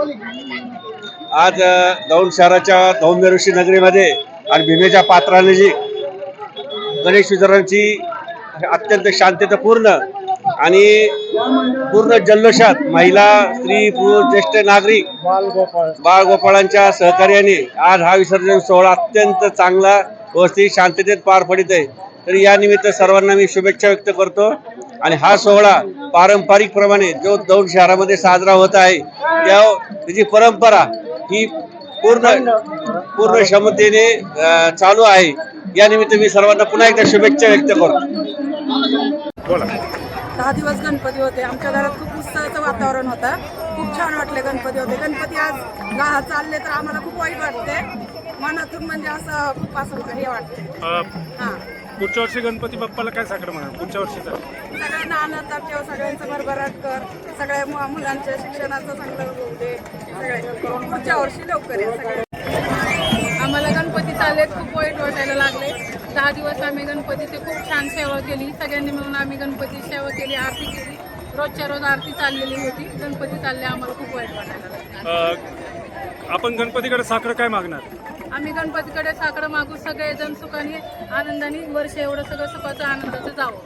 आज दौंड शहराच्या दौंड ऋषी नगरीमध्ये आणि भीमेच्या पात्रानजीक गणेश विसर्जनची अत्यंत शांततापूर्ण आणि पूर्ण जल्लोषात महिला स्त्री पुरुष ज्येष्ठ नागरिक बाळ गोपाळांच्या सहकार्याने आज हा विसर्जन सोहळा अत्यंत चांगला व्यवस्थित शांततेत पार पडित आहे. तर या निमित्त सर्वांना मी शुभेच्छा व्यक्त करतो. आणि हा सोहळा पारंपरिक प्रमाणे जो दौंड शहरामध्ये साजरा होत आहे त्या त्याची परंपरा ही पूर्ण पूर्ण क्षमतेने चालू आहे. या निमित्त मी सर्वांना पुन्हा एकदा शुभेच्छा व्यक्त करतो. बोला. दहा दिवस गणपती होते. आमच्या घरात खूप उत्साहाचं वातावरण होतं. खूप छान वाटले गणपती होते. गणपती आज चालले तर आम्हाला खूप वाईट वाटते. मनातून म्हणजे असं खूप असं हे वाटते. हां. पुढच्या वर्षी गणपती बाप्पाला काय साखर म्हणा पुढच्या वर्षीचा सगळ्यांना आनंदात ठेव सगळ्यांचं भरभराट कर. सगळ्या मु- मुलांच्या शिक्षणाचं चांगलं होऊ दे. सगळे पुढच्या वर्षी लवकर या सगळे आम्हाला गणपती चाललेत खूप वाईट वाटायला लागले. दहा दिवस आम्ही गणपतीची खूप छान सेवा केली. सगळ्यांनी मिळून आम्ही गणपती सेवा केली आरती केली. रोजच्या रोज आरती चाललेली होती. गणपती चालले आम्हाला खूप वाईट वाटायला लागलं. अ, आपण गणपतीकडे साखर काय मागणार? आम्ही गणपतीकडे साकडं मागू सगळेजण सुखाने आनंदाने वर्ष एवढं सगळं सुखाचं आनंदाचं जावं.